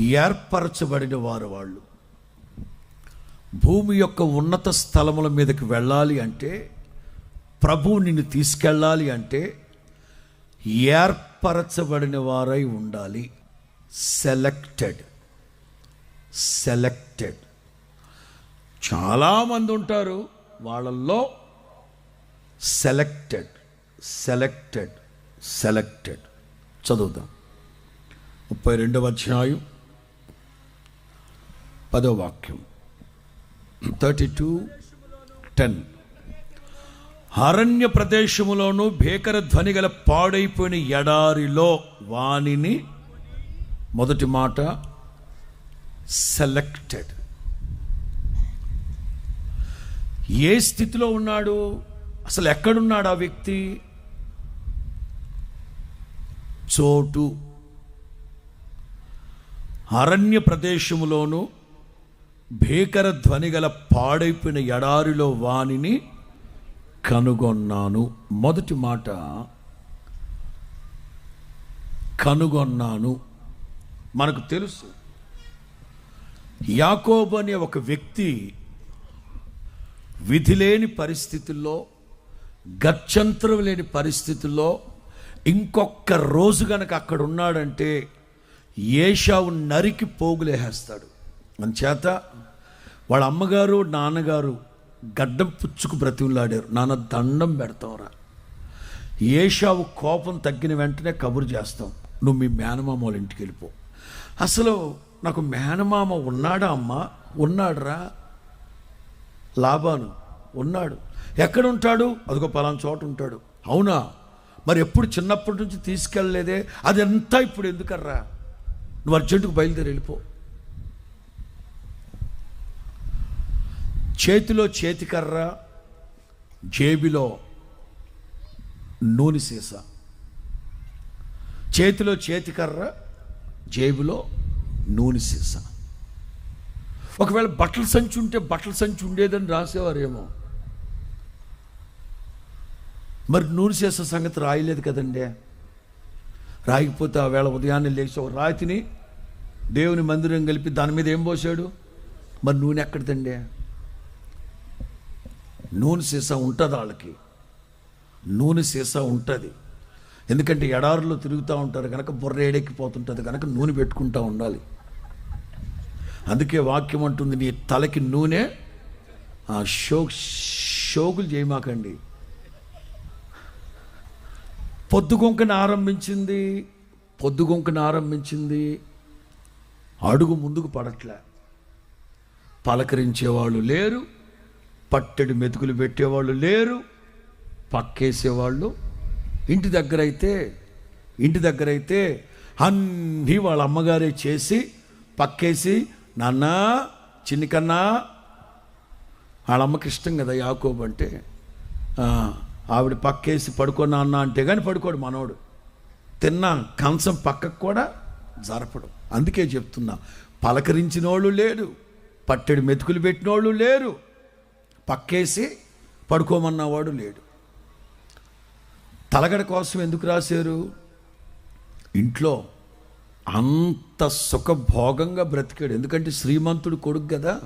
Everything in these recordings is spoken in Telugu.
ఏర్పరచబడిన వారు వాళ్ళు. భూమి యొక్క ఉన్నత స్థలముల మీదకి వెళ్ళాలి అంటే ప్రభువు నిన్ను తీసుకెళ్ళాలి అంటే ఏర్పరచబడిన వారై ఉండాలి. సెలెక్టెడ్ సెలెక్టెడ్ చాలామంది ఉంటారు వాళ్ళల్లో సెలెక్టెడ్ సెలెక్టెడ్ సెలెక్టెడ్ చదువుదాం. ముప్పై రెండవ అధ్యాయం. పదో వాక్యం. Thirty two ten. అరణ్య ప్రదేశములోను భీకర ధ్వని గల పాడైపోయిన ఎడారిలో వానిని మొదటి మాట సెలెక్టెడ్ ఏ స్థితిలో ఉన్నాడు? అసలు ఎక్కడున్నాడు ఆ వ్యక్తి? చోటు. అరణ్య ప్రదేశములోను భీకర ధ్వనిగల పాడైపోయిన ఎడారిలో వానిని కనుగొన్నాను. మొదటి మాట కనుగొన్నాను. మనకు తెలుసు యాకోబు అనే ఒక వ్యక్తి విధి లేని పరిస్థితుల్లో గత్యంతరం లేని పరిస్థితుల్లో ఇంకొక రోజు గనక అక్కడ ఉన్నాడంటే ఏషావు నరికి పోగులేసేస్తాడు. చేత వాళ్ళ అమ్మగారు నాన్నగారు గడ్డం పుచ్చుకు బ్రతిమలాడారు. నాన్న దండం పెడతావురా. ఏషావు కోపం తగ్గిన వెంటనే కబురు చేస్తాం. నువ్వు మీ మేనమామ వాళ్ళ ఇంటికి వెళ్ళిపో. అసలు నాకు మేనమామ ఉన్నాడా అమ్మా? ఉన్నాడురా. లాభాను. ఉన్నాడు. ఎక్కడ ఉంటాడు అదిగో పలానా చోట ఉంటాడు. అవునా? మరి ఎప్పుడు చిన్నప్పటి నుంచి తీసుకెళ్ళలేదే? అదంతా ఇప్పుడు ఎందుకర్రా? నువ్వు అర్జెంటుకు బయలుదేరి వెళ్ళిపో. చేతిలో చేతికర్ర జేబిలో నూనె సీస. చేతిలో చేతికర్ర జేబులో నూనె సీస. ఒకవేళ బట్టల సంచి ఉంటే బట్టల సంచి ఉండేదని రాసేవారేమో. మరి నూనె సీస సంగతి రాయలేదు కదండి. రాయకపోతే ఆ వేళ ఉదయాన్నే లేచి ఒక రాతిని దేవుని మందిరం కలిపి దాని మీద ఏం పోసాడు మరి నూనె ఎక్కడిదండి? నూనె సీసా ఉంటుంది వాళ్ళకి. నూనె సీసా ఉంటుంది. ఎందుకంటే ఎడారులో తిరుగుతూ ఉంటారు కనుక బుర్ర ఏడెక్కిపోతుంటుంది కనుక నూనె పెట్టుకుంటూ ఉండాలి. అందుకే వాక్యం అంటుంది నీ తలకి నూనె ఆ షో షోకులు చేయమాకండి. పొద్దుగొంకని ఆరంభించింది పొద్దుగొంకని ఆరంభించింది అడుగు ముందుకు పడట్లే. పలకరించేవాళ్ళు లేరు పట్టెడు మెతుకులు పెట్టేవాళ్ళు లేరు పక్కేసేవాళ్ళు. ఇంటి దగ్గర అయితే ఇంటి దగ్గర అయితే అన్నీ వాళ్ళ అమ్మగారే చేసి పక్కేసి నాన్న చిన్ని కన్నా వాళ్ళ అమ్మకి ఇష్టం కదా యాకోబు అంటే. ఆవిడ పక్కేసి పడుకో నాన్న అంటే కానీ పడుకోడు మనోడు. తిన్నా కంచం పక్కకు కూడా జరపడు. అందుకే చెప్తున్నా పలకరించిన వాళ్ళు లేరు పట్టెడు మెతుకులు పెట్టిన వాళ్ళు లేరు పక్కేసి పడుకోమన్నవాడు లేడు. తలగడ కోసం ఎందుకు రాశారు? ఇంట్లో అంత సుఖభోగంగా బ్రతికాడు. ఎందుకంటే శ్రీమంతుడు కొడుకు కదా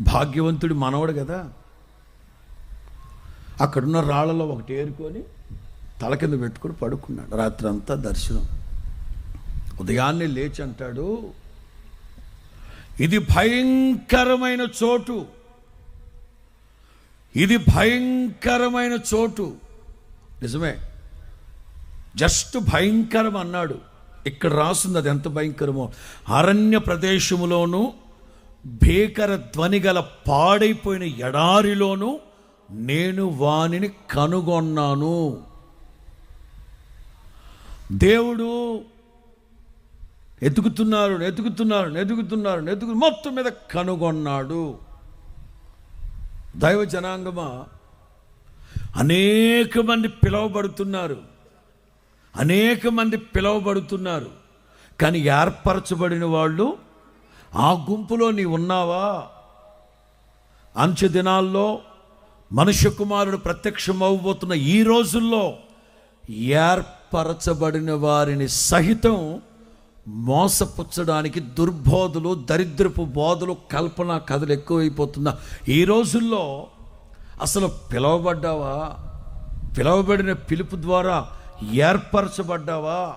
భాగ్యవంతుడు మనవడు కదా. అక్కడున్న రాళ్ళలో ఒకటి ఏరుకొని తల కింద పెట్టుకొని పడుకున్నాడు. రాత్రి అంతా దర్శనం. ఉదయాన్నే లేచి అంటాడు ఇది భయంకరమైన చోటు. ఇది భయంకరమైన చోటు. నిజమే. జస్ట్ భయంకరం అన్నాడు. ఇక్కడ రాస్తుంది అది ఎంత భయంకరమో. అరణ్య ప్రదేశములోను భీకర ధ్వని గల పాడైపోయిన ఎడారిలోను నేను వానిని కనుగొన్నాను. దేవుడు ఎతుకుతున్నారు ఎతుకుతున్నారు ఎతుకుతున్నారు ఎతుకు మొత్తం మీద కనుగొన్నాడు. దైవ జనాంగమా? అనేక మంది పిలువబడుతున్నారు. అనేక మంది పిలువబడుతున్నారు. కానీ ఏర్పరచబడిన వాళ్ళు ఆ గుంపులో నీ ఉన్నావా? అంచె దినాల్లో మనుష్య కుమారుడు ప్రత్యక్షమవబోతున్న ఈ రోజుల్లో ఏర్పరచబడిన వారిని సహితం మోసపుచ్చడానికి దుర్బోధలు దరిద్రపు బోధలు కల్పన కథలు ఎక్కువైపోతుందా ఈ రోజుల్లో అసలు పిలవబడ్డావా? పిలవబడిన పిలుపు ద్వారా ఏర్పరచబడ్డావా?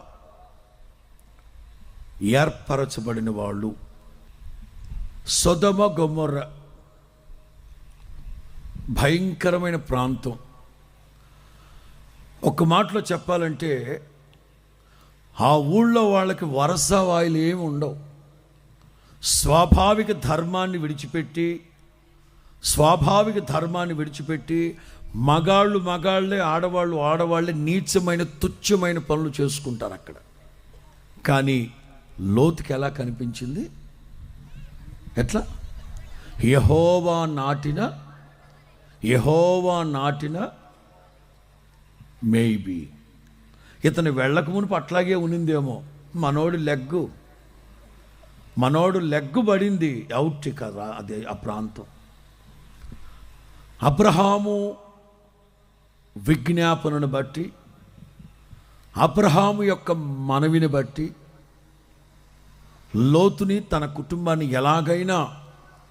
ఏర్పరచబడిన వాళ్ళు సొదమ గొమ్మొర్ర భయంకరమైన ప్రాంతం. ఒక మాటలో చెప్పాలంటే ఆ ఊళ్ళో వాళ్ళకి వరస వాయిలు ఏమి ఉండవు. స్వాభావిక ధర్మాన్ని విడిచిపెట్టి స్వాభావిక ధర్మాన్ని విడిచిపెట్టి మగాళ్ళు మగాళ్ళే ఆడవాళ్ళు ఆడవాళ్ళే నీచమైన తుచ్చమైన పనులు చేసుకుంటారు అక్కడ. కానీ లోతుకి ఎలా కనిపించింది? ఎట్లా? యహోవా నాటిన యహోవా నాటిన మేబీ ఇతను వెళ్ళక మునుపు అట్లాగే ఉనిందేమో మనోడు లెగ్గు. మనోడు లెగ్గు పడింది అవుట్ కదా అది ఆ ప్రాంతం. అబ్రహాము విజ్ఞాపనను బట్టి అబ్రహాము యొక్క మనవిని బట్టి లోతుని తన కుటుంబాన్ని ఎలాగైనా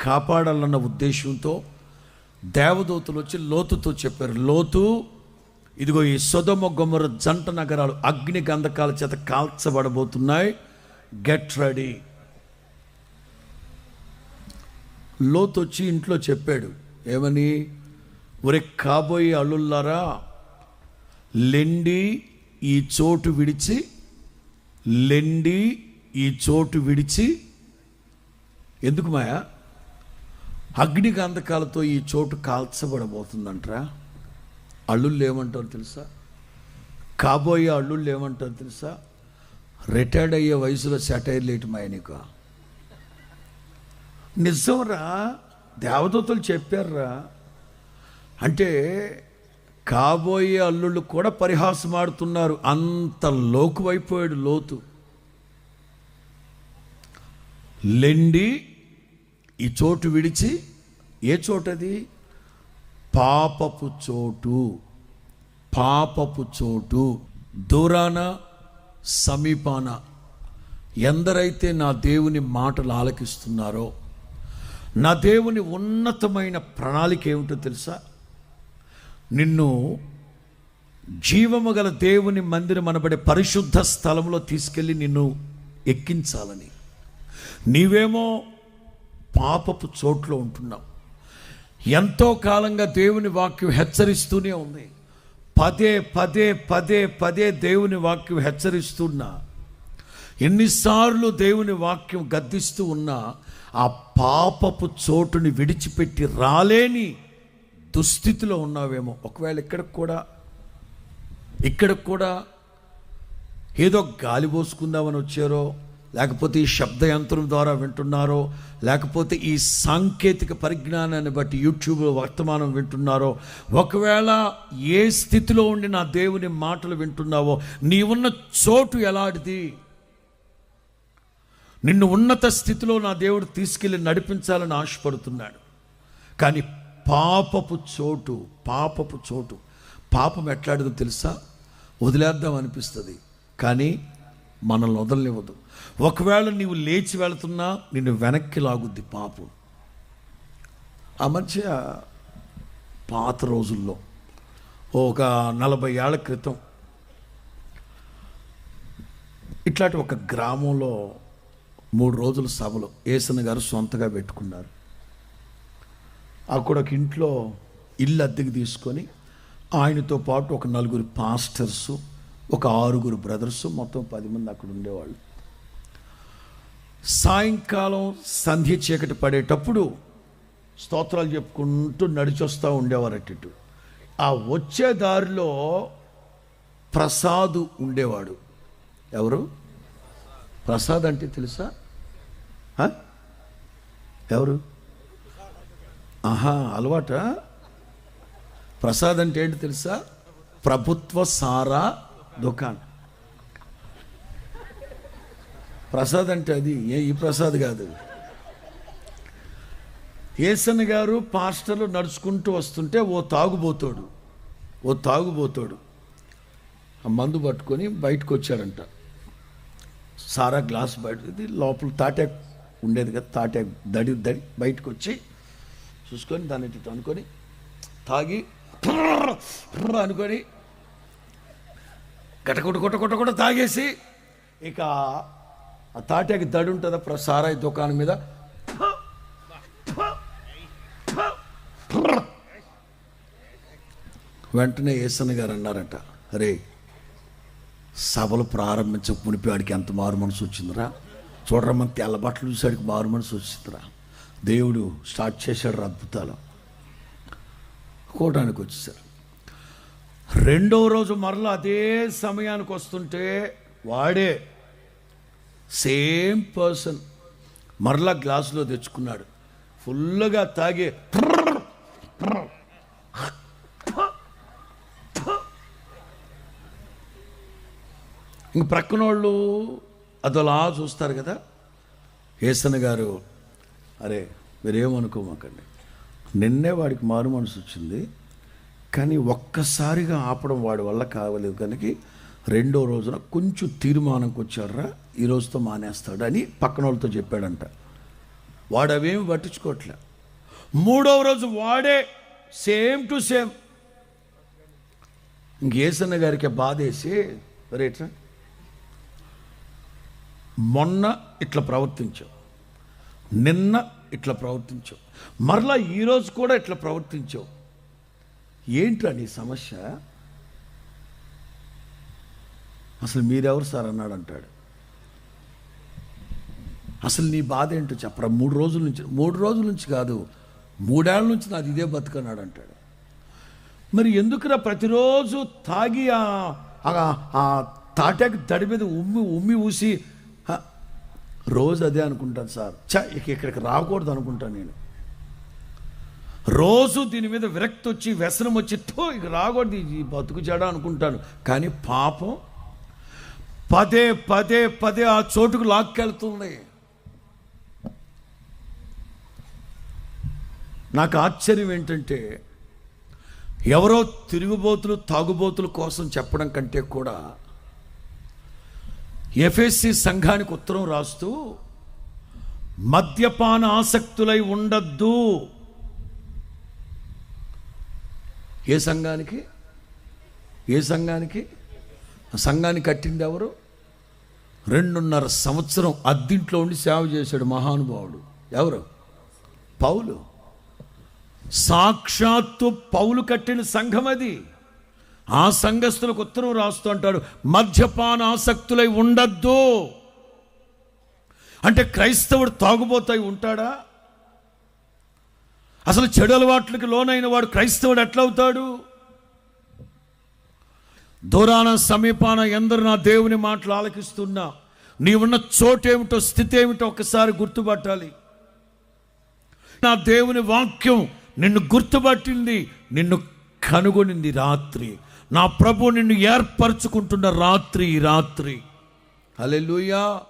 కాపాడాలన్న ఉద్దేశంతో దేవదూతలు వచ్చి లోతుతో చెప్పారు. లోతు ఇదిగో ఈ సొదమ గుమ్మర జంట నగరాలు అగ్ని గంధకాల చేత కాల్చబడబోతున్నాయి. గెట్ రెడీ లోతు వచ్చి ఇంట్లో చెప్పాడు ఏమని? ఒరే కాబోయే అల్లుల్లారా లెండి ఈ చోటు విడిచి లెండి ఈ చోటు విడిచి. ఎందుకు మాయా? అగ్ని గంధకాలతో ఈ చోటు కాల్చబడబోతుందంట్రా. అల్లుళ్ళు ఏమంటారు తెలుసా? కాబోయే అల్లుళ్ళు ఏమంటారు తెలుసా? రిటైర్డ్ అయ్యే వయసులో సెటైర్ లేటి మాయ నీకు నిజంరా? దేవదూతలు చెప్పారురా. అంటే కాబోయే అల్లుళ్ళు కూడా పరిహాసం ఆడుతున్నారు. అంత లోకువైపోయాడు లోతు. లెండి ఈ చోటు విడిచి ఏ చోటది? పాపపు చోటు పాపపు చోటు దూరాన సమీపాన ఎందరైతే నా దేవుని మాటలు ఆలకిస్తున్నారో నా దేవుని ఉన్నతమైన ప్రణాళిక ఏమిటో తెలుసా? నిన్ను జీవము గల దేవుని మందిరం అనబడే పరిశుద్ధ స్థలంలో తీసుకెళ్ళి నిన్ను ఎక్కించాలని. నీవేమో పాపపు చోట్లో ఉంటున్నావు. ఎంతో కాలంగా దేవుని వాక్యం హెచ్చరిస్తూనే ఉంది. పదే పదే పదే పదే దేవుని వాక్యం హెచ్చరిస్తున్నా. ఎన్నిసార్లు దేవుని వాక్యం గద్దిస్తూ ఉన్నా ఆ పాపపు చోటుని విడిచిపెట్టి రాలేని దుస్థితిలో ఉన్నావేమో. ఒకవేళ ఇక్కడ కూడా ఇక్కడ కూడా ఏదో గాలి పోసుకుందామని వచ్చారో లేకపోతే ఈ శబ్ద యంత్రం ద్వారా వింటున్నారో లేకపోతే ఈ సాంకేతిక పరిజ్ఞానాన్ని బట్టి యూట్యూబ్లో వర్తమానం వింటున్నారో ఒకవేళ ఏ స్థితిలో ఉండి నా దేవుని మాటలు వింటున్నావో నీ ఉన్న చోటు ఎలాంటిది? నిన్ను ఉన్నత స్థితిలో నా దేవుడు తీసుకెళ్ళి నడిపించాలని ఆశపడుతున్నాడు. కానీ పాపపు చోటు పాపపు చోటు. పాపం ఎట్లాడిదో తెలుసా? వదిలేద్దాం అనిపిస్తుంది. కానీ మనల్ని వదలనివ్వదు. ఒకవేళ నీవు లేచి వెళుతున్నా నిన్ను వెనక్కి లాగుద్ది పాపం. ఆ మధ్య పాత రోజుల్లో ఒక నలభై ఏళ్ళ క్రితం ఇట్లాంటి ఒక గ్రామంలో మూడు రోజుల సభలో ఏసన్న గారు సొంతగా పెట్టుకున్నారు. అక్కడ ఒక ఇంట్లో ఇల్లు అద్దెకి తీసుకొని ఆయనతో పాటు ఒక నలుగురు పాస్టర్స్ ఒక ఆరుగురు బ్రదర్స్ మొత్తం పది మంది అక్కడ ఉండేవాళ్ళు. సాయంకాలం సంధ్య చీకటి పడేటప్పుడు స్తోత్రాలు చెప్పుకుంటూ నడిచొస్తూ ఉండేవారు అటు ఆ వచ్చే దారిలో ప్రసాద్ ఉండేవాడు. ఎవరు? ప్రసాద్ అంటే తెలుసా? ఎవరు? ఆహా అలవాట? ప్రసాద్ అంటే ఏంటి తెలుసా? ప్రభుత్వ సారా దుకాణం. ప్రసాద్ అంటే అది. ఏ ఈ ప్రసాద్ కాదు. ఏసన్ గారు పాస్టర్లు నడుచుకుంటూ వస్తుంటే ఓ తాగుబోతాడు. ఓ తాగుబోతాడు. ఆ మందు పట్టుకొని బయటకు వచ్చాడంట సారా గ్లాస్ బయట లోపల తాటాక్ ఉండేది కదా తాటాక్ దడి దడి బయటకు వచ్చి చూసుకొని దాన్ని అనుకొని తాగి అనుకొని గటకొట్ట కొట్ట కొట్ట కొట్ట తాగేసి ఇక ఆ తాటాకి దడి ఉంటుందా? ప్ర- సారాయి దుకాణం మీద. వెంటనే ఏసన్న గారు అన్నారట అరే సభలు ప్రారంభించక మునిపివాడికి ఎంత మారు మనసు వచ్చిందిరా? చూడరమ్మ తెల్ల బట్టలు చూసాడికి మారు మనసు వచ్చిందిరా. దేవుడు స్టార్ట్ చేశాడు రా అద్భుతాలు. కోటానికి వచ్చేసారు. రెండో రోజు మరలా అదే సమయానికి వస్తుంటే వాడే సేమ్ పర్సన్ మరలా గ్లాసులో తెచ్చుకున్నాడు. ఫుల్గా తాగే ఇంక ప్రక్కన వాళ్ళు అదలా చూస్తారు కదా. ఏసన్ గారు అరే మీరేమనుకోమాకండి. నిన్నే వాడికి మారు మనసు వచ్చింది. కానీ ఒక్కసారిగా ఆపడం వాడి వల్ల కావలేదు. కనుక రెండో రోజున కొంచెం తీర్మానంకి వచ్చాడరా ఈ రోజుతో మానేస్తాడు అని పక్కన వాళ్ళతో చెప్పాడంట. వాడు అవేమి పట్టించుకోవట్లే మూడవ రోజు వాడే సేమ్ టు సేమ్. ఇంకేసన్న గారికి బాధేసి రేట్రా మొన్న ఇట్లా ప్రవర్తించావు నిన్న ఇట్లా ప్రవర్తించావు మరలా ఈరోజు కూడా ఇట్లా ప్రవర్తించావు. ఏంట్రా నీ సమస్య? అసలు మీరెవరు సార్ అన్నాడు అంటాడు అసలు నీ బాధ ఏంటో చెప్పరా? మూడు రోజుల నుంచి మూడు రోజుల నుంచి కాదు మూడేళ్ళ నుంచి నాది ఇదే బతుకన్నాడు అంటాడు మరి ఎందుకురా ప్రతిరోజు తాగి ఆ- తాటాకి దడి మీద ఉమ్మి ఉమ్మి ఊసి రోజు అదే అనుకుంటాను సార్. చ ఇక ఇక్కడికి రాకూడదు అనుకుంటాను నేను. రోజు దీని మీద విరక్తి వచ్చి వ్యసనం వచ్చి తో ఇక రాకూడదు ఈ బతుకు చెడ అనుకుంటాను. కానీ పాపం పదే పదే పదే ఆ చోటుకు లాక్కెళ్తుంది. నాకు ఆశ్చర్యం ఏంటంటే ఎవరో తిరుగుబోతులు తాగుబోతుల కోసం చెప్పడం కంటే కూడా ఎఫ్ఎస్సి సంఘానికి ఉత్తరం రాస్తూ మద్యపాన ఆసక్తులై ఉండద్దు. ఏ సంఘానికి? ఏ సంఘానికి? సంఘాన్ని కట్టింది ఎవరు? రెండున్నర సంవత్సరం అద్దింట్లో ఉండి సేవ చేశాడు మహానుభావుడు. ఎవరు? పౌలు. సాక్షాత్తు పౌలు కట్టిన సంఘం అది. ఆ సంఘస్థులకు ఉత్తరం రాస్తూ అంటాడు మద్యపాన ఆసక్తులై ఉండద్దు. అంటే క్రైస్తవుడు తాగుబోతాయి ఉంటాడా? అసలు చెడు అలవాట్లకి లోనైన వాడు క్రైస్తవుడు ఎట్లవుతాడు? దూరాన సమీపాన ఎందరు నా దేవుని మాటలు ఆలకిస్తున్నా. నీవున్న చోటేమిటో స్థితి ఏమిటో ఒకసారి గుర్తుపట్టాలి. నా దేవుని వాక్యం నిన్ను గుర్తుపట్టింది నిన్ను కనుగొనింది రాత్రి. నా ప్రభు నిన్ను ఏర్పరచుకుంటున్న రాత్రి ఈ రాత్రి. హల్లెలూయా.